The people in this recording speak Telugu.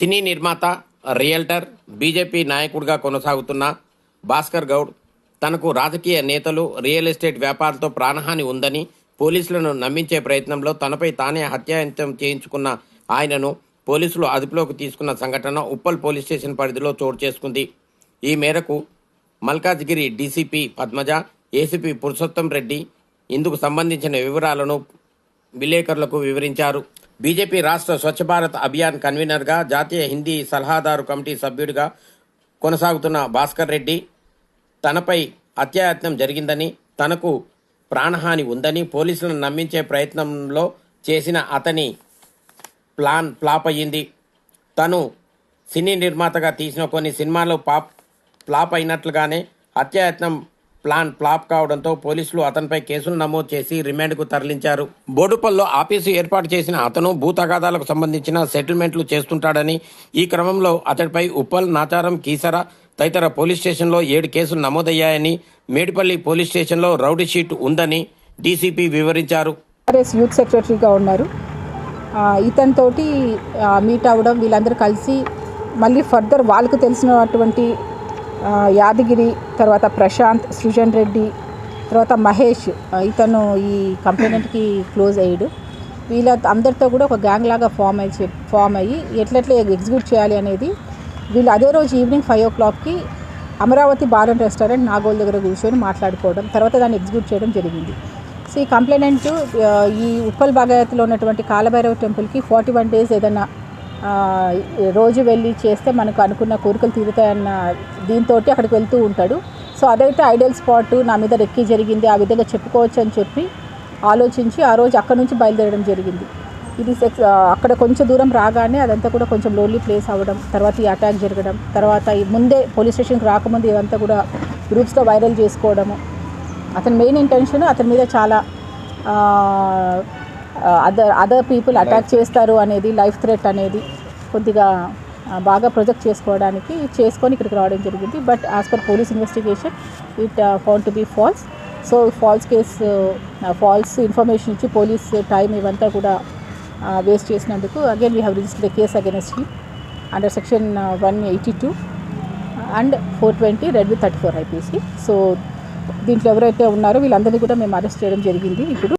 సినీ నిర్మాత రియల్టర్ బీజేపీ నాయకుడిగా కొనసాగుతున్న భాస్కర్ గౌడ్ తనకు రాజకీయ నేతలు రియల్ ఎస్టేట్ వ్యాపారంతో ప్రాణహాని ఉందని పోలీసులను నమ్మించే ప్రయత్నంలో తనపై తానే హత్యాయంతం చేయించుకున్న ఆయనను పోలీసులు అదుపులోకి తీసుకున్న సంఘటన ఉప్పల్ పోలీస్ స్టేషన్ పరిధిలో చోటు చేసుకుంది. ఈ మేరకు మల్కాజ్గిరి డీసీపీ పద్మజ ఏసీపీ పురుషోత్తం రెడ్డి ఇందుకు సంబంధించిన వివరాలను విలేకరులకు వివరించారు. బీజేపీ రాష్ట్ర స్వచ్ఛ భారత్ అభియాన్ కన్వీనర్గా జాతీయ హిందీ సలహాదారు కమిటీ సభ్యుడిగా కొనసాగుతున్న భాస్కర్ రెడ్డి తనపై అత్యాయత్నం జరిగిందని తనకు ప్రాణహాని ఉందని పోలీసులను నమ్మించే ప్రయత్నంలో చేసిన అతని ప్లాన్ ఫ్లాప్ అయ్యింది. తను సినీ నిర్మాతగా తీసిన కొన్ని సినిమాలు పాప్ ఫ్లాప్ అయినట్లుగానే అత్యాయత్నం ప్లాన్ ఫ్లాప్ కావడంతో పోలీసులు అతనిపై కేసులు నమోదు చేసి రిమాండ్కు తరలించారు. బోడుపల్లో ఆఫీసు ఏర్పాటు చేసిన అతను భూ తగాదాలకు సంబంధించిన సెటిల్మెంట్లు చేస్తుంటాడని ఈ క్రమంలో అతడిపై ఉప్పల్ నాచారం కీసర తదితర పోలీస్ స్టేషన్లో ఏడు కేసులు నమోదయ్యాయని మేడిపల్లి పోలీస్ స్టేషన్లో రౌడీ షీట్ ఉందని డీసీపీ వివరించారు. యూత్ సెక్రటరీగా ఉన్నారు. ఇతనితోటి మీట్ అవ్వడం వీళ్ళందరూ కలిసి మళ్ళీ ఫర్దర్ వాళ్ళకు తెలిసినటువంటి యాదగిరి తర్వాత ప్రశాంత్ సృజన్ రెడ్డి తర్వాత మహేష్ ఇతను ఈ కంప్లైంట్కి క్లోజ్ అయ్యాడు. వీళ్ళ అందరితో కూడా ఒక గ్యాంగ్ లాగా ఫామ్ అయ్యి ఫామ్ అయ్యి ఎట్లెట్లా ఎగ్జిక్యూట్ చేయాలి అనేది వీళ్ళు అదే రోజు ఈవినింగ్ ఫైవ్ ఓ క్లాక్కి Amaravati bar and restaurant Nagole దగ్గర కూర్చొని మాట్లాడుకోవడం తర్వాత దాన్ని ఎగ్జిక్యూట్ చేయడం జరిగింది. సో ఈ కంప్లైనెంట్ ఈ ఉప్పల్ బాగాయత్లో ఉన్నటువంటి కాలభైరవ టెంపుల్కి ఫార్టీ వన్ డేస్ ఏదైనా రోజు వెళ్ళి చేస్తే మనకు అనుకున్న కోరికలు తీరుతాయన్న దీంతో అక్కడికి వెళ్తూ ఉంటాడు. సో అదైతే ఐడియల్ స్పాట్ నా మీద రెక్కి జరిగింది ఆ విధంగా చెప్పుకోవచ్చు అని చెప్పి ఆలోచించి ఆ రోజు అక్కడ నుంచి బయలుదేరడం జరిగింది. ఇది సెక్స్ అక్కడ కొంచెం దూరం రాగానే అదంతా కూడా కొంచెం లోన్లీ ప్లేస్ అవ్వడం తర్వాత ఈ అటాక్ జరగడం తర్వాత ముందే పోలీస్ స్టేషన్కి రాకముందు ఇదంతా కూడా గ్రూప్స్తో వైరల్ చేసుకోవడము. అతని మెయిన్ ఇంటెన్షన్ అతని మీద చాలా అదర్ అదర్ పీపుల్ అటాక్ చేస్తారు అనేది లైఫ్ థ్రెట్ అనేది కొద్దిగా బాగా ప్రొజెక్ట్ చేసుకోవడానికి చేసుకొని ఇక్కడికి రావడం జరిగింది. But as per police investigation it found to be false so false case false information ఇచ్చి పోలీస్ టైం ఇవంతా కూడా వేస్ట్ చేసినందుకు again we have register the case against he under section one eighty two and four twenty read with thirty four IPC so దీంట్లో ఎవరైతే ఉన్నారో వీళ్ళందరినీ కూడా మేము అరెస్ట్ చేయడం జరిగింది. ఇప్పుడు